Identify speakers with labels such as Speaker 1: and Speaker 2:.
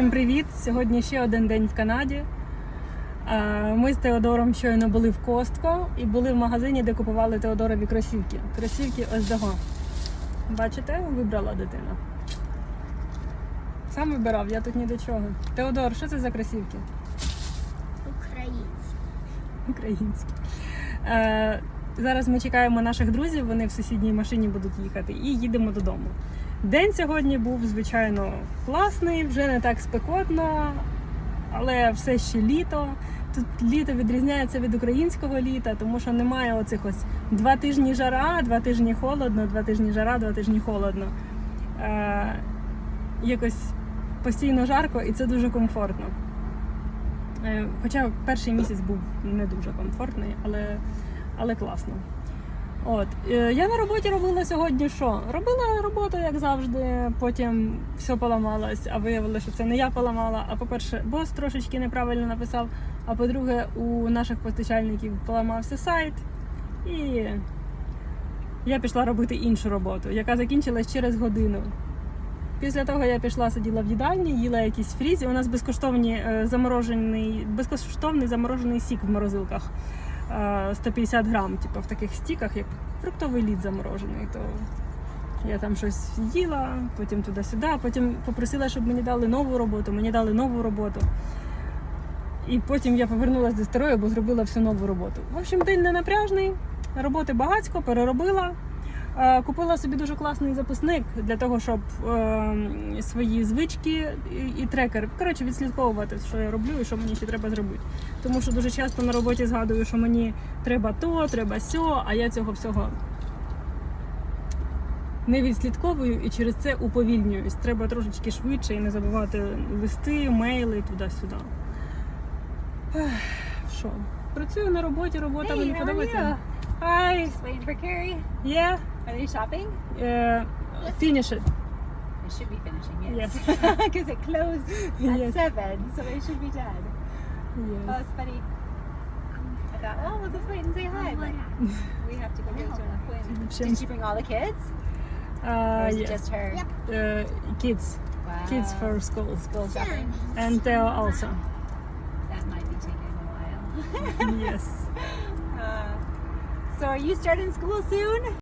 Speaker 1: Всім привіт! Сьогодні ще один день в Канаді. Ми з Теодором щойно були в Костко і були в магазині, де купували Теодорові кросівки. Кросівки ось того. Бачите, вибрала дитина. Сам вибирав, я тут ні до чого. Теодор, що це за кросівки? Українські. Е, зараз ми чекаємо наших друзів, вони в сусідній машині будуть їхати, і їдемо додому. День сьогодні був, звичайно, класний, вже не так спекотно, але все ще літо. Тут літо відрізняється від українського літа, тому що немає оцих ось два тижні жара, два тижні холодно, два тижні жара, два тижні холодно. Е, якось постійно жарко, і це дуже комфортно. Е, Хоча перший місяць був не дуже комфортний, але, але класно. От. е, Я на роботі робила сьогодні що? Робила роботу, як завжди, потім все поламалось, а виявилося, що це не я поламала. А по-перше, бос трошечки неправильно написав. А по-друге, у наших постачальників поламався сайт. І я пішла робити іншу роботу, яка закінчилась через годину. Після того я пішла, сиділа в їдальні, їла якісь фрізі. У нас безкоштовні е, заморожений, безкоштовний заморожений сік в морозилках. Е, 150 грам, типу в таких стіках, як фруктовий лід заморожений. То я там щось їла, потім туди-сюди, потім попросила, щоб мені дали нову роботу. Мені дали нову роботу. І потім я повернулася до старої, бо зробила всю нову роботу. В общем, день не напряжний, роботи багацько, переробила. Е, Купила собі дуже класний записник для того, щоб е, свої звички і, і трекер коротше відслідковувати, що я роблю і що мені ще треба зробити. Тому що дуже часто на роботі згадую, що мені треба то, треба сьо, а я цього всього не відслідковую і через це уповільнююсь. Треба трошечки швидше і не забувати листи, мейли туди-сюди. Що? Працюю на роботі, робота мені подобається. Hi,
Speaker 2: Just waiting for Carrie.
Speaker 1: yeah,
Speaker 2: Are they shopping?
Speaker 1: uh, finish it.
Speaker 2: They should be finishing, yes.
Speaker 1: Yes.
Speaker 2: Because it closed at
Speaker 1: Yes.
Speaker 2: 7, so they should be done. Oh,
Speaker 1: Yes.
Speaker 2: it's funny. I thought, oh, we'll just wait and say hi, but we have to go get to an appointment.
Speaker 1: Shem-
Speaker 2: Did she bring all the kids?
Speaker 1: Uh,
Speaker 2: Or is it
Speaker 1: yes.
Speaker 2: just her?
Speaker 3: Yep.
Speaker 1: Uh, kids,
Speaker 2: Wow.
Speaker 1: kids for school,
Speaker 2: School shopping.
Speaker 1: and Theo also.
Speaker 2: That might be taking a while.
Speaker 1: yes.
Speaker 2: uh, so are you starting school soon?